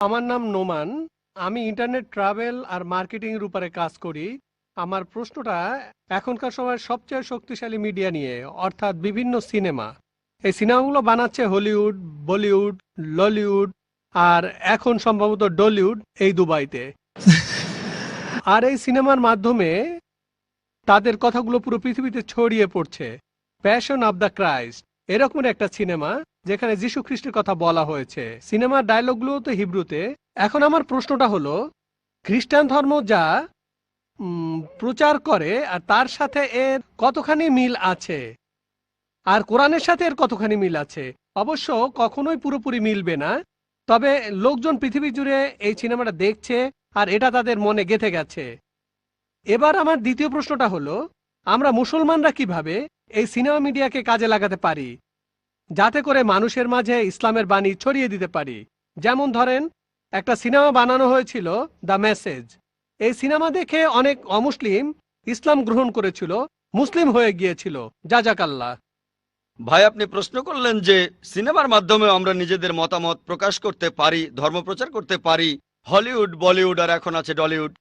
আমার নাম নোমান। আমি ইন্টারনেট ট্রাভেল আর মার্কেটিং এর উপরে কাজ করি। আমার প্রশ্নটা এখনকার সময় সবচেয়ে শক্তিশালী মিডিয়া নিয়ে অর্থাৎ বিভিন্ন সিনেমা। এই সিনেমাগুলো বানাচ্ছে হলিউড বলিউড ললিউড আর এখন সম্ভবত ডলিউড এই দুবাইতে। আর এই সিনেমার মাধ্যমে তাদের কথাগুলো পুরো পৃথিবীতে ছড়িয়ে পড়ছে। প্যাশন অব দ্য ক্রাইস্ট এরকমের একটা সিনেমা যেখানে যীশু খ্রিস্টের কথা বলা হয়েছে। সিনেমার ডায়লগগুলো তো হিব্রুতে। এখন আমার প্রশ্নটা হলো, খ্রিস্টান ধর্ম যা প্রচার করে আর তার সাথে এর কতখানি মিল আছে? আর কোরআনের সাথে এর কতখানি মিল আছে? অবশ্য কখনোই পুরোপুরি মিলবে না। তবে লোকজন পৃথিবী জুড়ে এই সিনেমাটা দেখছে আর এটা তাদের মনে গেঁথে গেছে। এবার আমার দ্বিতীয় প্রশ্নটা হলো, আমরা মুসলমানরা কীভাবে এই সিনেমা মিডিয়াকে কাজে লাগাতে পারি, যাতে করে মানুষের মাঝে ইসলামের বাণী ছড়িয়ে দিতে পারি। যেমন ধরেন, একটা সিনেমা বানানো হয়েছিল, দ্য মেসেজ। এই সিনেমা দেখে অনেক অমুসলিম ইসলাম গ্রহণ করেছিল, মুসলিম হয়ে গিয়েছিল। জাজাকাল্লাহ। ভাই, আপনি প্রশ্ন করলেন যে, সিনেমার মাধ্যমে আমরা নিজেদের মতামত প্রকাশ করতে পারি, ধর্ম প্রচার করতে পারি। হলিউড, বলিউড আর এখন আছে ডলিউড।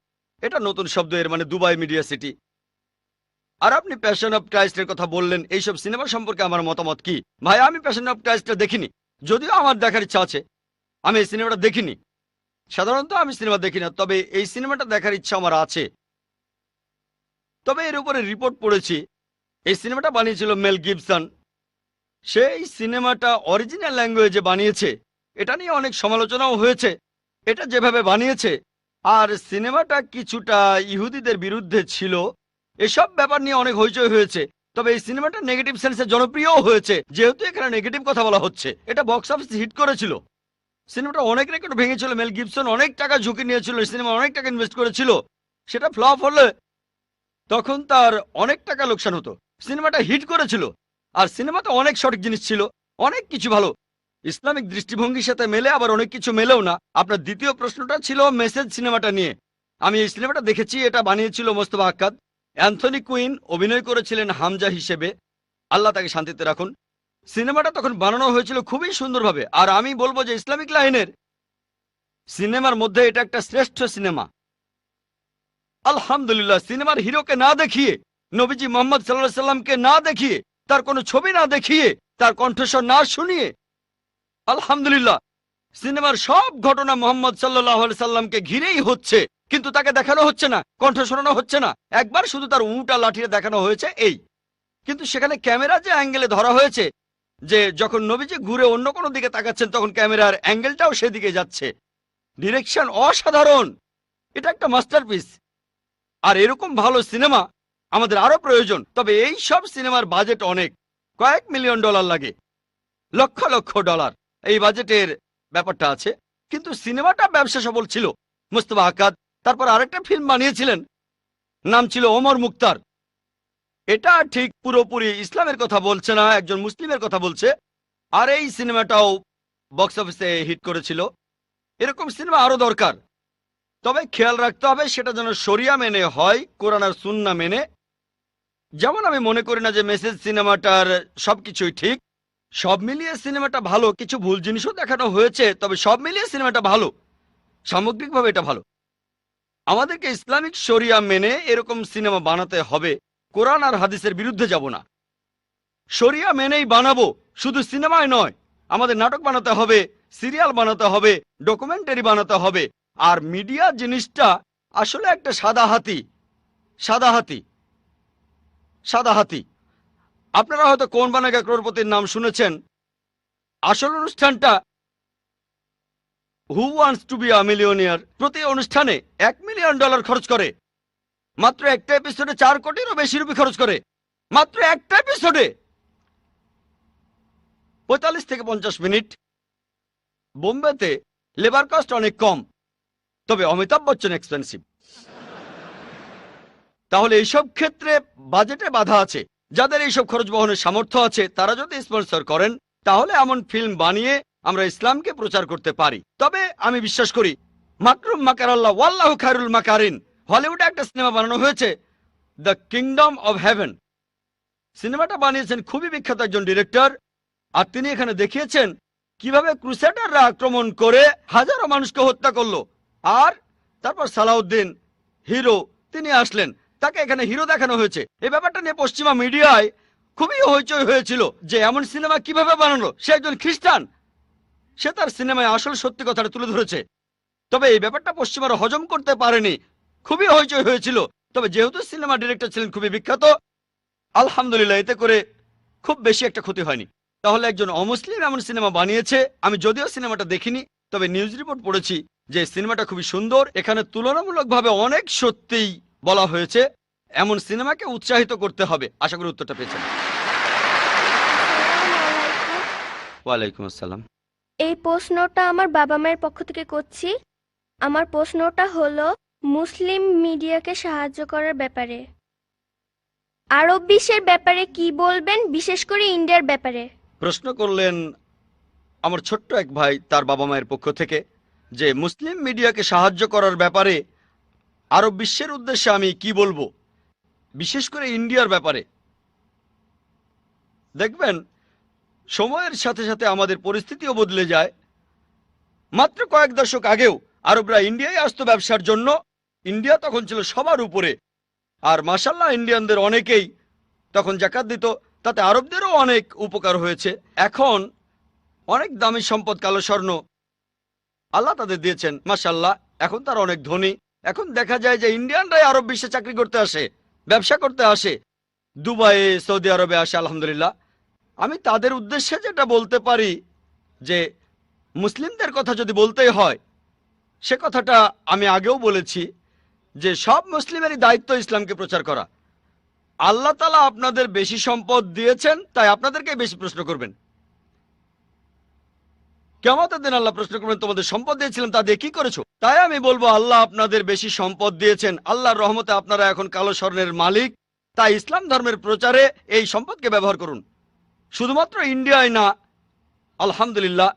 এটা নতুন শব্দ, এর মানে দুবাই মিডিয়া সিটি। আর আপনি প্যাশন অফ ক্রাইস্টের কথা বললেন, এইসব সিনেমা সম্পর্কে আমার মতামত কি? ভাই, আমি প্যাশন অফ ক্রাইস্টটা দেখিনি। যদিও আমার দেখার ইচ্ছা আছে, আমি এই সিনেমাটা দেখিনি। সাধারণত আমি সিনেমা দেখি না, তবে এই সিনেমাটা দেখার ইচ্ছা আমার আছে। তবে এর উপরে রিপোর্ট পড়েছি, এই সিনেমাটা বানিয়েছিল মেল গিবসন সেই সিনেমাটা অরিজিনাল ল্যাঙ্গুয়েজে বানিয়েছে, এটা নিয়ে অনেক সমালোচনাও হয়েছে। এটা যেভাবে বানিয়েছে, আর সিনেমাটা কিছুটা ইহুদিদের বিরুদ্ধে ছিল এসব ব্যাপার নিয়ে অনেক হইচই হয়েছে, তবে এই সিনেমাটা নেগেটিভ সেন্সে জনপ্রিয়ও হয়েছে, যেহেতু এখানে নেগেটিভ কথা বলা হচ্ছে। এটা বক্স অফিস হিট করেছিল। সিনেমাটা অনেক রেকর্ড ভেঙেছিল, মেল গিবসন অনেক টাকা ঝুঁকি নিয়েছিল সিনেমা অনেক টাকা ইনভেস্ট করেছিল। সেটা ফ্লপ হলে তখন তার অনেক টাকা লোকসান হতো। সিনেমাটা হিট করেছিল, আর সিনেমাতে অনেক সঠিক জিনিস ছিল, অনেক কিছু ভালো। ইসলামিক দৃষ্টিভঙ্গির সাথে মেলে আবার অনেক কিছু মেলেও না। আপনার দ্বিতীয় প্রশ্নটা ছিল মেসেজ সিনেমাটা নিয়ে। আমি এই সিনেমাটা দেখেছি, এটা বানিয়েছিল মোস্তফা আক্কাদ। অ্যান্থনি কুইন অভিনয় করেছিলেন হামজা হিসেবে। আল্লাহ তাকে শান্তিতে রাখুন। সিনেমাটা তখন বানানো হয়েছিল খুবই সুন্দরভাবে। আর আমি বলব যে ইসলামিক লাইনের সিনেমার মধ্যে এটা একটা শ্রেষ্ঠ সিনেমা। আলহামদুলিল্লাহ, সিনেমার হিরোকে না দেখিয়ে, নবীজি মোহাম্মদ সাল্লাহ সাল্লামকে না দেখিয়ে, তার কোনো ছবি না দেখিয়ে, তার কণ্ঠস্বর না শুনিয়ে, আলহামদুলিল্লাহ সিনেমার সব ঘটনা মোহাম্মদ সাল্লাহ সাল্লামকে ঘিরেই হচ্ছে, কিন্তু তাকে দেখানো হচ্ছে না, কণ্ঠ শোনানো হচ্ছে না। একবার শুধু তার উঁটা লাঠিয়ে দেখানো হয়েছে, এই। কিন্তু সেখানে ক্যামেরা যে অ্যাঙ্গেলে ধরা হয়েছে, যে যখন নবীজি ঘুরে অন্য কোনো দিকে তাকাচ্ছেন, তখন ক্যামেরার অ্যাঙ্গেলটাও সেদিকে যাচ্ছে। ডিরেকশন অসাধারণ! এটা একটা মাস্টারপিস। আর এরকম ভালো সিনেমা আমাদের আরও প্রয়োজন, তবে এই সব সিনেমার বাজেট অনেক। কয়েক মিলিয়ন ডলার লাগে। লক্ষ লক্ষ ডলার। এই বাজেটের ব্যাপারটা আছে। কিন্তু সিনেমাটা ব্যবসা সফল ছিল। মুস্তফা আকাদ তারপর আরেকটা ফিল্ম বানিয়েছিলেন। নাম ছিল ওমর মুক্তার। এটা ঠিক পুরোপুরি ইসলামের কথা বলছে না, একজন মুসলিমের কথা বলছে। আর এই সিনেমাটাও বক্স অফিসে হিট করেছিল। এরকম সিনেমা আরও দরকার। তবে খেয়াল রাখতে হবে, সেটা যেন সরিয়া মেনে হয়, কোরআন আর সুন্না মেনে। যেমন আমি মনে করি না যে মেসেজ সিনেমাটার সবকিছুই ঠিক সব মিলিয়ে সিনেমাটা ভালো, কিছু ভুল জিনিসও দেখানো হয়েছে, তবে সব মিলিয়ে সিনেমাটা ভালো। সামগ্রিকভাবে এটা ভালো। আমাদেরকে ইসলামিক শরিয়া মেনে এরকম সিনেমা বানাতে হবে। কোরআন আর হাদিসের বিরুদ্ধে যাব না। শরিয়া মেনেই বানাবো, শুধু সিনেমায় নয়, আমাদের নাটক বানাতে হবে, সিরিয়াল বানাতে হবে, ডকুমেন্টারি বানাতে হবে, আর মিডিয়া জিনিসটা আসলে একটা সাদা হাতি সাদা হাতি সাদা হাতি। আপনারা হয়তো কোন বানাগা ক্রোরপতির নাম শুনেছেন? আসল অনুষ্ঠানটা who wants to be a প্রতি অনুষ্ঠানে এক মিলিয়ন ডলার খরচ করে। মাত্র একটা এপিসোডে চার কোটিরও বেশি রুপি খরচ করে। মাত্র একটা এপিসোডে পঁয়তাল্লিশ থেকে পঞ্চাশ মিনিট। বোম্বেতে লেবার কস্ট অনেক কম, তবে অমিতাভ বচ্চন এক্সপেন্সিভ তাহলে এইসব ক্ষেত্রে বাজেটে বাধা আছে। যাদের এইসব খরচ বহনের সামর্থ্য আছে, তারা যদি স্পন্সর করেন, তাহলে এমন ফিল্ম বানিয়ে আমরা ইসলামকে প্রচার করতে পারি। তবে আমি বিশ্বাস করি, মাকরুম মাকার আল্লাহ ওয়াল্লাহ খায়রুল মাকারিন, হলিউডে একটা সিনেমা বানানো হয়েছে, দ্য কিংডম অব হেভেন। সিনেমাটা বানিয়েছেন খুবই বিখ্যাত একজন ডিরেক্টর, আর তিনি এখানে দেখিয়েছেন কীভাবে ক্রুসেডাররা আক্রমণ করে হাজারো মানুষকে হত্যা করল। আর তারপর সালাউদ্দিন হিরো, তিনি আসলেন। তাকে এখানে হিরো দেখানো হয়েছে। এই ব্যাপারটা নিয়ে পশ্চিমা মিডিয়ায় খুবই হইচই হয়েছিল যে এমন সিনেমা কীভাবে বানানো? সে একজন খ্রিস্টান। সে তার সিনেমায় আসল সত্যি কথাটা তুলে ধরেছে। তবে এই ব্যাপারটা পশ্চিমারা হজম করতে পারেনি। খুবই হইচই হয়েছিল। তবে যেহেতু সিনেমা ডিরেক্টর ছিলেন খুবই বিখ্যাত, আলহামদুলিল্লাহ, এতে করে খুব বেশি একটা ক্ষতি হয়নি। তাহলে একজন অমুসলিম এমন সিনেমা বানিয়েছে, আমি যদিও সিনেমাটা দেখিনি, তবে নিউজ রিপোর্ট পড়েছি যে সিনেমাটা খুবই সুন্দর, এখানে তুলনামূলকভাবে অনেক সত্যিই বলা হয়েছে এমন সিনেমাকে উৎসাহিত করতে হবে। আশা করি উত্তরটা পেয়েছেন। ওয়ালাইকুম আসসালাম। এই প্রশ্নটা আমার বাবা মায়ের পক্ষ থেকে করছি। আমার প্রশ্নটা হলো মুসলিম মিডিয়াকে সাহায্য করার ব্যাপারে। আরব বিশ্বের ব্যাপারে কি বলবেন বিশেষ করে ইন্ডিয়ার ব্যাপারে? প্রশ্ন করলেন আমার ছোট্ট এক ভাই তার বাবা মায়ের পক্ষ থেকে যে মুসলিম মিডিয়াকে সাহায্য করার ব্যাপারে আরব বিশ্বের উদ্দেশ্যে আমি কি বলব? বিশেষ করে ইন্ডিয়ার ব্যাপারে। দেখবেন, সময়ের সাথে সাথে আমাদের পরিস্থিতিও বদলে যায়। মাত্র কয়েক দশক আগেও আরবরা ইন্ডিয়ায় আসতো ব্যবসার জন্য। ইন্ডিয়া তখন ছিল সবার উপরে। আর মাসাল্লাহ ইন্ডিয়ানদের অনেকেই তখন জাকাত দিত। তাতে আরবদেরও অনেক উপকার হয়েছে। এখন অনেক দামি সম্পদ, কালো স্বর্ণ আল্লাহ তাদের দিয়েছেন মাসাল্লাহ এখন তার অনেক ধনী। এখন দেখা যায় যে ইন্ডিয়ানরাই আরব বিশ্বে চাকরি করতে আসে, ব্যবসা করতে আসে, দুবাইয়ে, সৌদি আরবে আসে, আলহামদুলিল্লাহ। আমি তাদের উদ্দেশ্যে যেটা বলতে পারি যে, মুসলিমদের কথা যদি বলতেই হয়, সে কথাটা আমি আগেও বলেছি যে, সব মুসলিমেরই দায়িত্ব ইসলামকে প্রচার করা। আল্লাহ তালা আপনাদের বেশি সম্পদ দিয়েছেন, তাই আপনাদেরকে বেশি প্রশ্ন করবেন। কেমন দিন আল্লাহ প্রশ্ন করবেন, তোমাদের সম্পদ দিয়েছিলাম, তা দিয়ে কি করেছ? তাই আমি বলব, আল্লাহ আপনাদের বেশি সম্পদ দিয়েছেন। আল্লাহর রহমতে আপনারা এখন কালো স্বর্ণের মালিক। তাই ইসলাম ধর্মের প্রচারে এই সম্পদকে ব্যবহার করুন। শুধুমাত্র ইন্ডিয়ায় না, আলহামদুলিল্লাহ,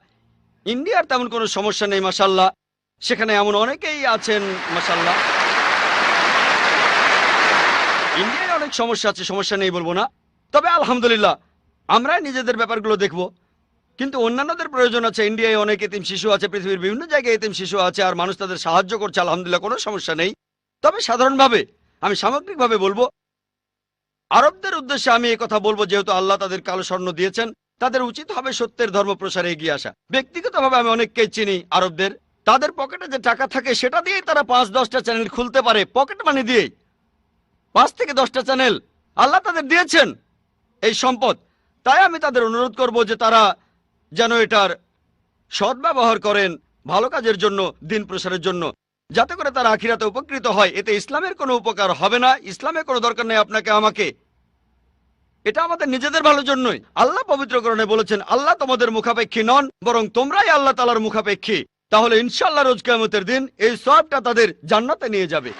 ইন্ডিয়ার তেমন কোনো সমস্যা নেই মাসাল্লাহ সেখানে এমন অনেকেই আছেন মাসাল্লাহ ইন্ডিয়ায় অনেক সমস্যা আছে, সমস্যা নেই বলব না। তবে আলহামদুলিল্লাহ, আমরাই নিজেদের ব্যাপারগুলো দেখব। কিন্তু অন্যান্যদের প্রয়োজন আছে। ইন্ডিয়ায় অনেক এতিম শিশু আছে, পৃথিবীর বিভিন্ন জায়গায় এতিম শিশু আছে, আর মানুষ তাদের সাহায্য করছে, আলহামদুলিল্লাহ, কোনো সমস্যা নেই। তবে সাধারণভাবে আমি সামগ্রিকভাবে বলব, আরবদের উদ্দেশ্যে আমি কথা বলব, যেহেতু আল্লাহ তাদের কালো স্বর্ণ দিয়েছেন, তাদের উচিত হবে সত্যের ধর্ম প্রসারে এগিয়ে আসা। ব্যক্তিগতভাবে আমি অনেককেই চিনি আরবদের। তাদের পকেটে যে টাকা থাকে, সেটা দিয়েই তারা পাঁচ, দশটা চ্যানেল খুলতে পারে, পকেট মানি দিয়েই। পাঁচ থেকে দশটা চ্যানেল আল্লাহ তাদের দিয়েছেন এই সম্পদ। তাই আমি তাদের অনুরোধ করব যে তারা যেন এটার সদ্ব্যবহার করেন ভালো কাজের জন্য, দিন প্রসারের জন্য। যাতে করে তারা আখিরাতে উপকৃত হয়। এতে ইসলামের কোনো উপকার হবে না। ইসলামের কোনো দরকার নেই আপনাকে, আমাকে। এটা আমাদের নিজেদের ভালোর জন্যই। আল্লাহ পবিত্রকরণে বলেছেন, আল্লাহ তোমাদের মুখাপেক্ষী নন, বরং তোমরাই আল্লাহ তালার মুখাপেক্ষী। তাহলে ইনশাল্লাহ রোজ কেমতের দিন এই সবটা তাদের জান্নাতে নিয়ে যাবে।